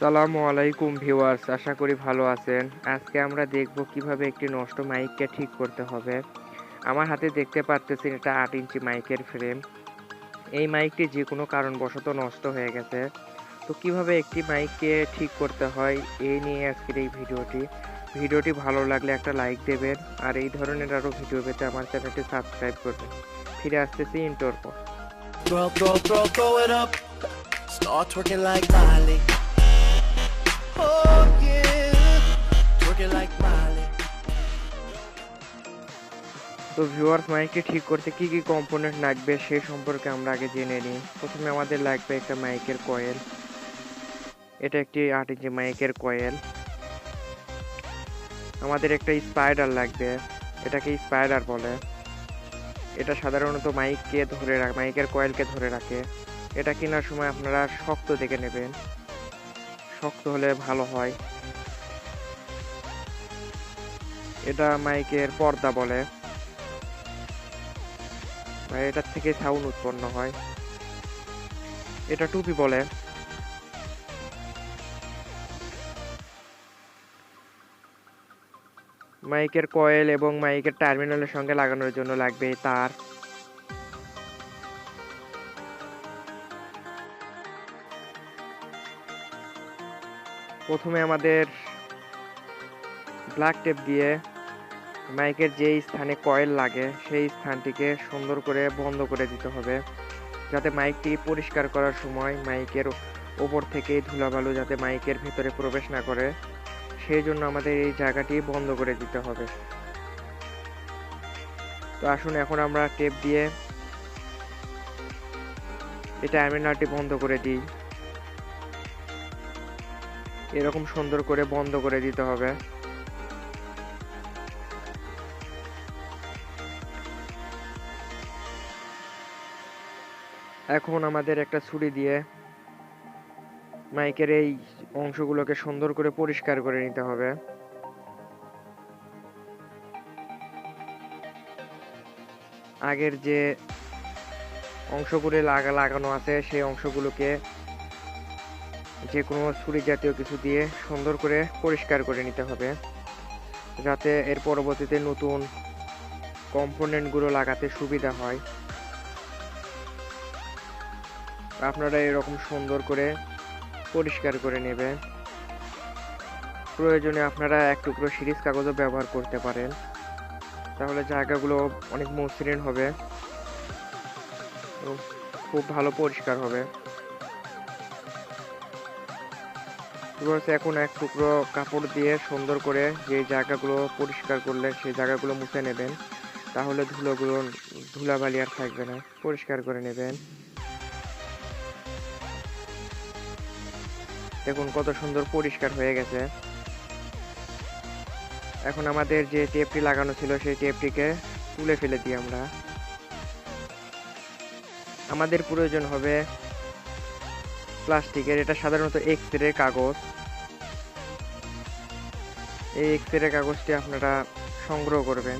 সালামু আলাইকুম ভিউয়ার্স, আশা করি ভালো আছেন। আজকে আমরা দেখব কীভাবে একটি নষ্ট মাইককে ঠিক করতে হবে। আমার হাতে দেখতে পাচ্ছেন এটা আট ইঞ্চি মাইকের ফ্রেম। এই মাইকটি যে কোনো কারণবশত নষ্ট হয়ে গেছে। তো কীভাবে একটি মাইককে ঠিক করতে হয়, এই নিয়ে আজকের এই ভিডিওটি। ভিডিওটি ভালো লাগলে একটা লাইক দেবেন, আর এই ধরনের আরও ভিডিও পেতে আমার চ্যানেলটি সাবস্ক্রাইব করবেন। ফিরে আসতেছি ইন্টোর পর. Start twerking like Miley. তো ভিউয়ার্স মাইকটি ঠিক করতে কি কি কম্পোনেন্ট লাগবে সে সম্পর্কে আমরা আগে জেনে নিই। প্রথমে আমাদের লাগবে একটা মাইকের কয়েল এটা একটি আট ইঞ্চি মাইকের কয়েল আমাদের একটা স্পাইডার লাগবে। এটাকে স্পাইডার বলে। এটা সাধারণত মাইককে ধরে রাখ মাইকের কয়েলকে ধরে রাখে। এটা কেনার সময় আপনারা শক্ত দেখে নেবেন। শক্ত হলে ভালো হয়। এটা মাইকের পর্দা বলে। আর এটার থেকে সাউন্ড উৎপন্ন হয়। এটা টুপি বলে। মাইকের কয়েল এবং মাইকের টার্মিনালের সঙ্গে লাগানোর জন্য লাগবে তার। প্রথমে আমাদের ব্ল্যাক টেপ দিয়ে মাইকের যেই স্থানে কয়েল লাগে, সেই স্থানটিকে সুন্দর করে বন্ধ করে দিতে হবে। যাতে মাইকটি পরিষ্কার করার সময় মাইকের ওপর থেকে ধুলাবালু যাতে মাইকের ভিতরে প্রবেশ না করে, সেই জন্য আমাদের এই জায়গাটি বন্ধ করে দিতে হবে। তো আসুন এখন আমরা টেপ দিয়ে এই টার্মিনালটি বন্ধ করে দিই। এরকম সুন্দর করে বন্ধ করে দিতে হবে। এখন আমাদের একটা ছুরি দিয়ে মাইকের এই অংশগুলোকে সুন্দর করে পরিষ্কার করে নিতে হবে। আগের যে অংশগুলো লাগা লাগানো আছে, সেই অংশগুলোকে যে কোনো ছুরি জাতীয় কিছু দিয়ে সুন্দর করে পরিষ্কার করে নিতে হবে, যাতে এর পরবর্তীতে নতুন কম্পোনেন্টগুলো লাগাতে সুবিধা হয়। আপনারা এরকম সুন্দর করে পরিষ্কার করে নেবেন। প্রয়োজনে আপনারা এক টুকরো সিরিজ কাগজও ব্যবহার করতে পারেন। তাহলে জায়গাগুলো অনেক মসৃণ হবে খুব ভালো পরিষ্কার হবে। Viewers, এখন এক টুকরো কাপড় দিয়ে সুন্দর করে যে জায়গাগুলো পরিষ্কার করলে সেই জায়গাগুলো মুছে নেবেন তাহলে ধুলোগুলো ধুলাবালি আর থাকবে না। পরিষ্কার করে নেবেন। দেখুন কত সুন্দর পরিষ্কার হয়ে গেছে। এখন আমাদের যে টেপটি লাগানো ছিল সেই টেপটিকে তুলে ফেলে দিই আমরা। আমাদের প্রয়োজন হবে প্লাস্টিকের, এটা সাধারণত এক্স কাগজ। এই এক্স কাগজটি আপনারা সংগ্রহ করবেন।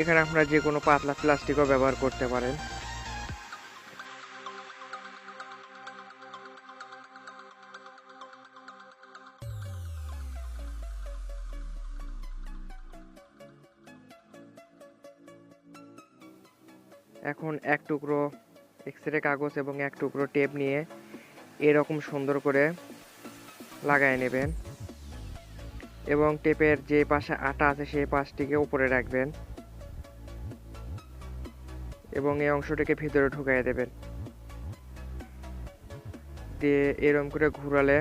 এখানে আপনারা যে কোনো পাতলা প্লাস্টিকও ব্যবহার করতে পারেন। এখন এক টুকরো এক্স রে কাগজ এবং এক টুকরো টেপ নিয়ে এরকম সুন্দর করে লাগায় নেবেন এবং টেপের যে পাশে আটা আছে সেই পাশটিকে উপরে রাখবেন এবং এই অংশটিকে ভিতরে ঢুকাই দেবেন। দিয়ে এরকম করে ঘুরালে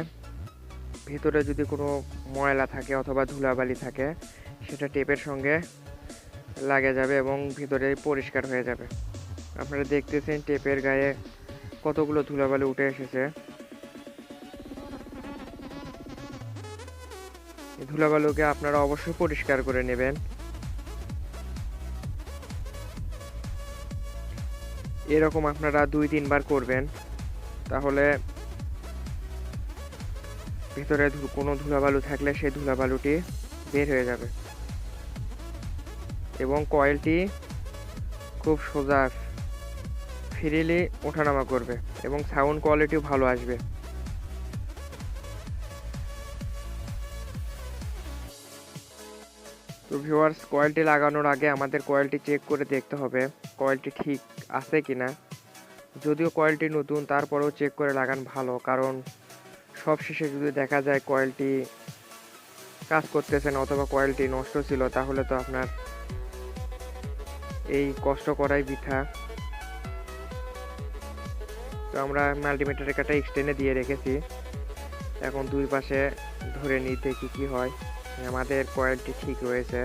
ভিতরে যদি কোনো ময়লা থাকে অথবা ধুলাবালি থাকে, সেটা টেপের সঙ্গে লাগে যাবে এবং ভিতরে পরিষ্কার হয়ে যাবে। আপনারা দেখতেছেন টেপের গায়ে কতগুলো ধুলাবালি উঠে এসেছে। ধুলাবালুকে আপনারা অবশ্যই পরিষ্কার করে নেবেন। এরকম আপনারা দুই, তিনবার করবেন, তাহলে ভিতরে কোনো ধুলাবালু থাকলে সেই ধুলাবালুটি বের হয়ে যাবে। এবং কয়েলটি খুব সোজা ফিরেলে ওঠানামা করবে এবং সাউন্ড কোয়ালিটিও ভালো আসবে। তো ভিউয়ার্স কয়েলটি লাগানোর আগে আমাদের কয়েলটি চেক করে দেখতে হবে কয়েলটি ঠিক আছে কি না যদিও কয়েলটি নতুন, তারপরেও চেক করে লাগান ভালো, কারণ সবশেষে যদি দেখা যায় কয়েলটি কাজ করতেছে না অথবা কয়েলটি নষ্ট ছিল, তাহলে তো আপনার এই কষ্ট করাই বৃথা। আমরা মাল্টিমিটারের কাটা এক্সটেন্ডে দিয়ে রেখেছি। এখন দুই পাশে ধরে নিতে কি কি হয়, আমাদের কয়েলটি ঠিক রয়েছে।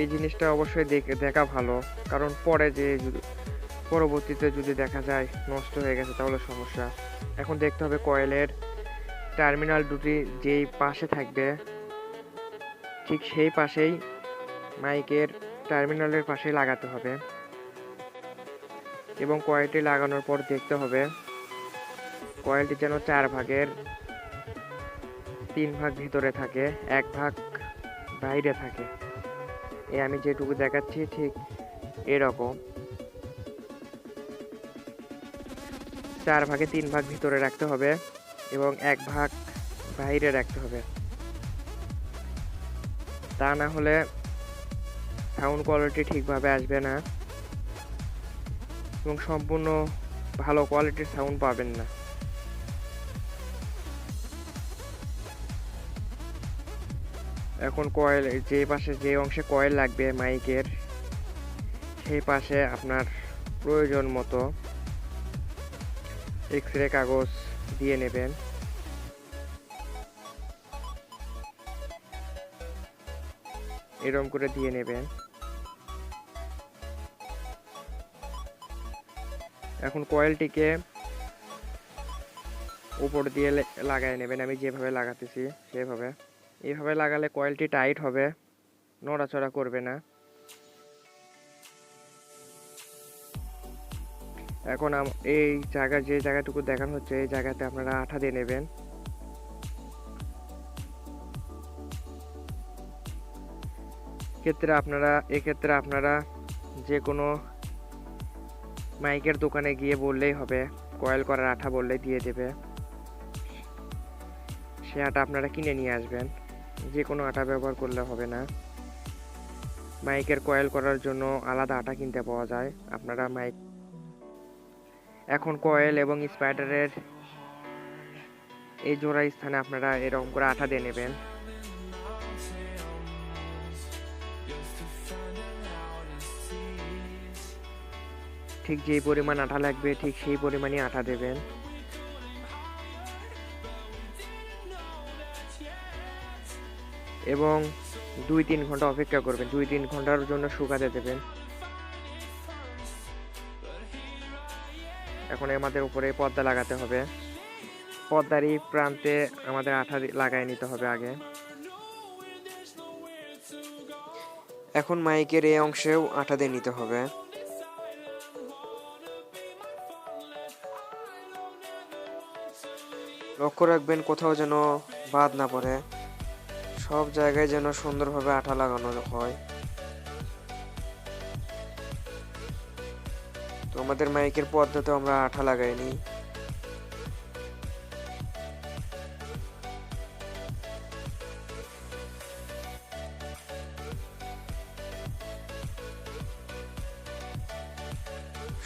এই জিনিসটা অবশ্যই দেখে, দেখা ভালো, কারণ পরে যে পরবর্তীতে যদি দেখা যায় নষ্ট হয়ে গেছে তাহলে সমস্যা। এখন দেখতে হবে কয়েলের টার্মিনাল দুটি যেই পাশে থাকবে, ঠিক সেই পাশেই মাইকের টার্মিনালের পাশে লাগাতে হবে। এবং কয়েলটি লাগানোর পর দেখতে হবে, কয়েলটি যেন চার ভাগের তিন ভাগ ভিতরে থাকে, এক ভাগ বাইরে থাকে। এই আমি যেটুকু দেখাচ্ছি ঠিক এরকম। চার ভাগে তিন ভাগ ভিতরে রাখতে হবে এবং এক ভাগ বাইরে রাখতে হবে। তা না হলে সাউন্ড কোয়ালিটি ঠিকভাবে আসবে না এবং সম্পূর্ণ ভালো কোয়ালিটির সাউন্ড পাবেন না। এখন কয়েল যে পাশে যে অংশে কয়েল লাগবে মাইকের সেই পাশে আপনার প্রয়োজন মতো এক্স রে কাগজ দিয়ে নেবেন। এরম করে দিয়ে নেবেন। এখন কয়েলটিকে উপর দিয়ে লে- লাগায় নেবেন, আমি যেভাবে লাগাতেছি সেভাবে। এইভাবে লাগালে কয়েলটি টাইট হবে, নড়াচড়া করবে না। এখন এই জায়গা যে জায়গাটুকু দেখানো হচ্ছে, এই জায়গাতে আপনারা আঠা দিয়ে নেবেন। ক্ষেত্রে আপনারা, এক্ষেত্রে আপনারা যে কোনো মাইকের দোকানে গিয়ে বললেই হবে, কয়েল করার আঠা বললেই দিয়ে দেবে। সে আটা আপনারা কিনে নিয়ে আসবেন যে কোনো আটা ব্যবহার করলে হবে না। মাইকের কয়েল করার জন্য আলাদা আটা কিনতে পাওয়া যায়, আপনারা মাইক এখন কয়েল এবং স্পাইডারের এই জোড়া স্থানে আপনারা এরকম করে আঠা দিয়ে নেবেন। ঠিক যেই পরিমাণ আঠা লাগবে, ঠিক সেই পরিমাণই আঠা দেবেন। এবং দুই তিন ঘণ্টা অপেক্ষা করবেন। দুই তিন ঘণ্টার জন্য শুকাতে দেবেন। এখন আমাদের উপরে পর্দা লাগাতে হবে। পর্দার এই প্রান্তে আমাদের আঠা লাগাই নিতে হবে আগে। এখন মাইকের এই অংশেও আঠা দিয়ে নিতে হবে। লক্ষ্য রাখবেন কোথাও যেন বাদ না পড়ে। সব জায়গায় যেন সুন্দরভাবে আঠা লাগানো হয়। তো আমাদের মাইকের পর্দাতে আমরা আঠা লাগাইনি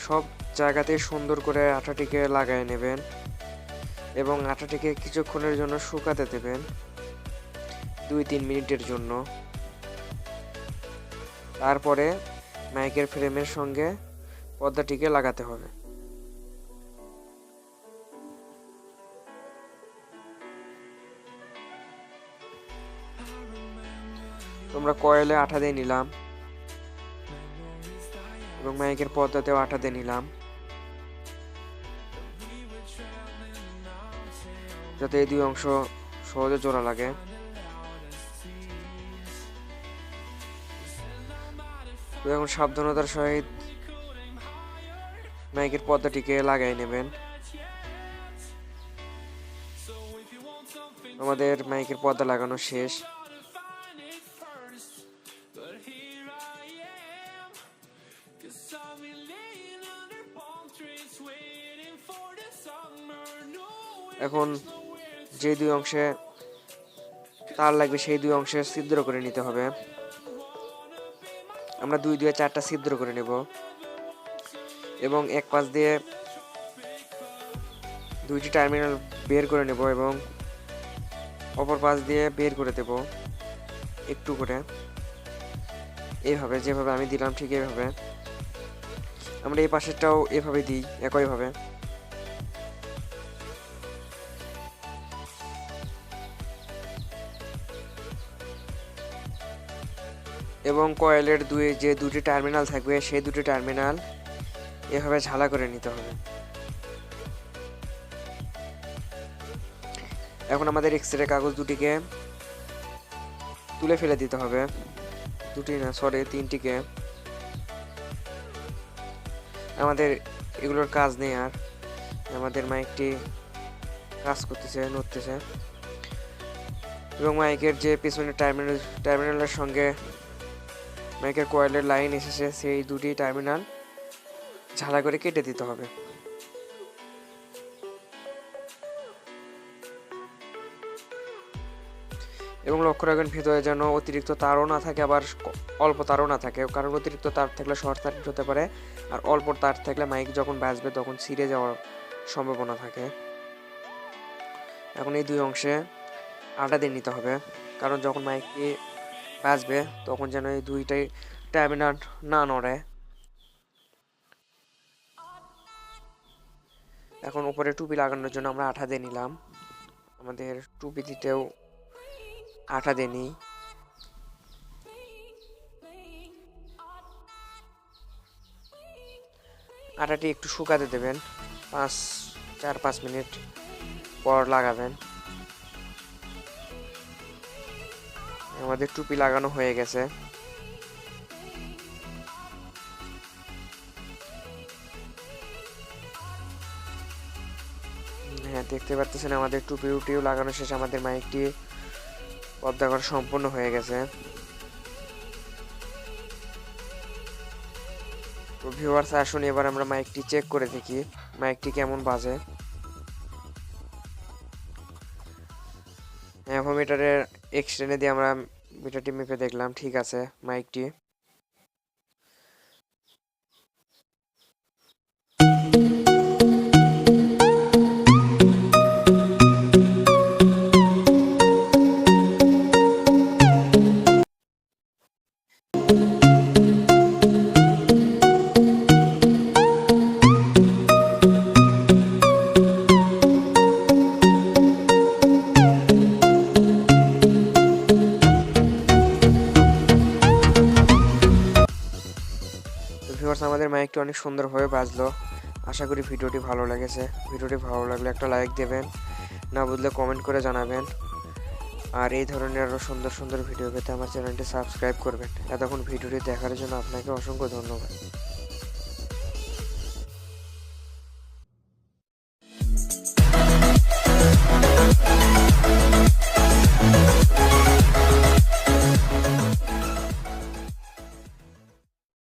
সব জায়গাতেই সুন্দর করে আঠাটিকে লাগাই নেবেন। এবং আঠাটিকে কিছুক্ষণের জন্য শুকাতে দেবেন। দুই তিন মিনিটের জন্য। তারপরে মাইকের ফ্রেমের সঙ্গে পর্দাটিকে লাগাতে হবে। তোমরা কয়েলে আঠা দিয়ে নিলাম এবং মাইকের পর্দাতেও আঠা দিয়ে নিলাম। যাতে এই দুই অংশ সহজে জোড়া লাগে। এখন সাবধানতার সহিত মাইকের পর্দাটিকে লাগাই নেবেন। আমাদের মাইকের পর্দা লাগানো শেষ। এখন যে দুই অংশে তার লাগবে, সেই দুই অংশে ছিদ্র করে নিতে হবে। আমরা দুই দুয়ে চারটা ছিদ্র করে নেব। এবং এক পাশ দিয়ে দুইটি টার্মিনাল বের করে নেব এবং অপর পাশ দিয়ে বের করে দেব একটু করে। এইভাবে, যেভাবে আমি দিলাম ঠিক এইভাবে। আমরা এই পাশেরটাও এভাবে দিই, একইভাবে। এবং কয়েলের দুই যে দুটি টার্মিনাল থাকবে, সেই দুটি টার্মিনাল এভাবে ঝালা করে নিতে হবে। এখন আমাদের এক্সরে কাগজ দুটিকে তুলে ফেলে দিতে হবে। দুটি না সরি তিনটিকে। আমাদের এগুলোর কাজ নেই আর। আমাদের মাইকটি কাজ করতেছে, নড়তেছে। এবং মাইকের যে পিছনে টার্মিনাল টার্মিনালের সঙ্গে মাইকের কয়েলের লাইন এসেছে, সেই দুটি টার্মিনাল ঝালা করে কেটে দিতে হবে। এবং লক্ষ্য রাখবেন ভিতরে যেন অতিরিক্ত তারও না থাকে, আবার অল্প তারও না থাকে। কারণ অতিরিক্ত তার থাকলে শর্ট সার্কিট হতে পারে, আর অল্প তার থাকলে মাইক যখন বাজবে তখন ছিঁড়ে যাওয়ার সম্ভাবনা থাকে। এখন এই দুই অংশে আটা দিয়ে নিতে হবে, কারণ যখন মাইকটি বাজবে তখন যেন এই দুইটাই টার্মিনাল না নড়ে। এখন উপরে টুপি লাগানোর জন্য আমরা আঠা দিয়ে নিলাম। আমাদের টুপি দিতেও আঠা দিয়ে নিই। আটাটি একটু শুকাতে দেবেন, পাঁচ, চার, পাঁচ মিনিট পর লাগাবেন। আমাদের টুপি লাগানো হয়ে গেছে। হ্যাঁ দেখতে পাচ্ছেন আমাদের টুপি উটিও লাগানো শেষ আমাদের মাইকটি পর্দা করা সম্পূর্ণ হয়ে গেছে। তো ভিউয়ার্স আসুন এবার আমরা মাইকটি চেক করে দেখি, মাইকটি কেমন বাজে। এখন মিটারের এক্সটেনে দিয়ে আমরা মিটারটি মেপে দেখলাম ঠিক আছে মাইকটি অনেক সুন্দরভাবে বাজলো। আশা করি ভিডিওটি ভালো লেগেছে। ভিডিওটি ভালো লাগলে একটা লাইক দেবেন, না বুঝলে কমেন্ট করে জানাবেন। আর এই ধরনের আরও সুন্দর সুন্দর ভিডিও পেতে আমার চ্যানেলটি সাবস্ক্রাইব করবেন। এতক্ষণ ভিডিওটি দেখার জন্য আপনাকে অসংখ্য ধন্যবাদ।